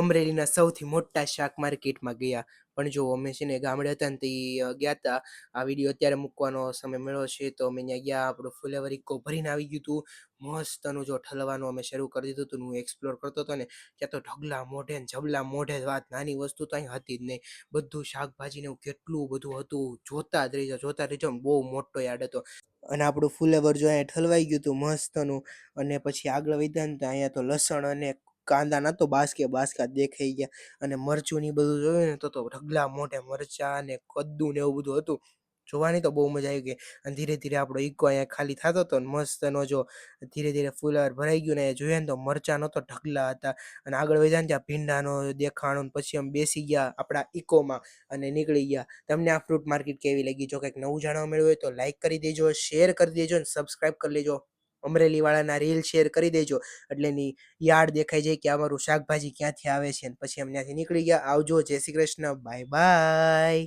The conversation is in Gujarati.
અમરેલીના સૌથી મોટા શાક માર્કેટમાં ગયા. પણ જો અમે છે ને ગામડે હતા ને તે ગયા હતા આ વીડિયો અત્યારે મૂકવાનો સમય મળ્યો છે તો અમે ત્યાં ગયા. આપણું ફુલેવર ઇકો ભરીને આવી ગયું હતું મસ્તનું જો ઠલવાનું અમે શરૂ કરી દીધું હતું હું એક્સપ્લોર કરતો હતો ને, ત્યાં તો ઢગલા મોઢે ને જબલા મોઢે વાત. નાની વસ્તુ તો અહીં હતી જ નહીં. બધું શાકભાજી ને એવું કેટલું બધું હતું. જોતા જ રહી જોતા રહી બહુ મોટો યાર્ડ હતો. અને આપણું ફુલેવર જો અહીંયા ઠલવાઈ ગયું હતું મસ્તનું. અને પછી આગળ વધ્યા ને તો અહીંયા તો લસણ અને કાંદા ના તો બાસકે, બાસકા દેખાઈ ગયા. અને મરચું ને બધું જોયું ને તો તો ઢગલા મોઢે મરચા ને કદ્દુ ને એવું બધું હતું. જોવાની તો બહુ મજા આવી ગઈ. અને ધીરે ધીરે આપણો ઈકો અહીંયા ખાલી થતો હતો ને મસ્તનો જો ધીરે ધીરે ફુલર ભરાઈ ગયું ને જોઈએ ને તો મરચાનો તો ઢગલા હતા. અને આગળ વધ્યા ને ત્યાં ભીંડાનો દેખાણો પછી અમે બેસી ગયા આપણા ઇકોમાં અને નીકળી ગયા. તમને આ ફ્રૂટ માર્કેટ કેવી લાગી? જો કંઈક નવું જાણવા મળ્યું હોય તો લાઈક કરી દેજો, શેર કરી દેજો અને સબસ્ક્રાઈબ કરી લેજો. અમરેલી વાળાના રીલ શેર કરી દેજો. એટલે એની યાદ દેખાઈ જાય કે અમારું શાકભાજી ક્યાંથી આવે છે પછી અમે ત્યાંથી નીકળી ગયા. આવજો. જય શ્રી કૃષ્ણ. Bye bye